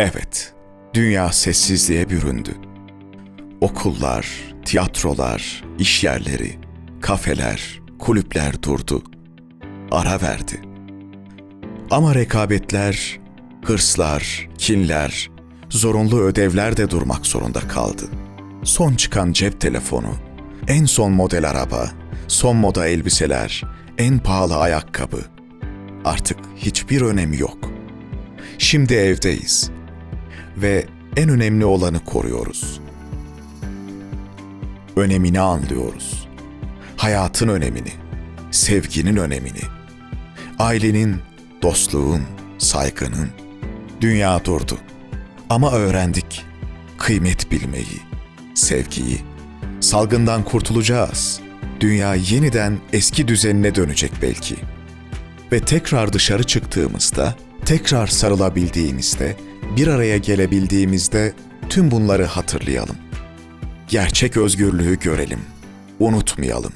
Evet, dünya sessizliğe büründü. Okullar, tiyatrolar, iş yerleri, kafeler, kulüpler durdu. Ara verdi. Ama rekabetler, hırslar, kinler, zorunlu ödevler de durmak zorunda kaldı. Son çıkan cep telefonu, en son model araba, son moda elbiseler, en pahalı ayakkabı. Artık hiçbir önemi yok. Şimdi evdeyiz ve en önemli olanı koruyoruz. Önemini anlıyoruz. Hayatın önemini, sevginin önemini, ailenin, dostluğun, saygının. Dünya durdu. Ama öğrendik kıymet bilmeyi, sevgiyi. Salgından kurtulacağız. Dünya yeniden eski düzenine dönecek belki. Ve tekrar dışarı çıktığımızda, tekrar sarılabildiğimizde, bir araya gelebildiğimizde tüm bunları hatırlayalım. Gerçek özgürlüğü görelim. Unutmayalım.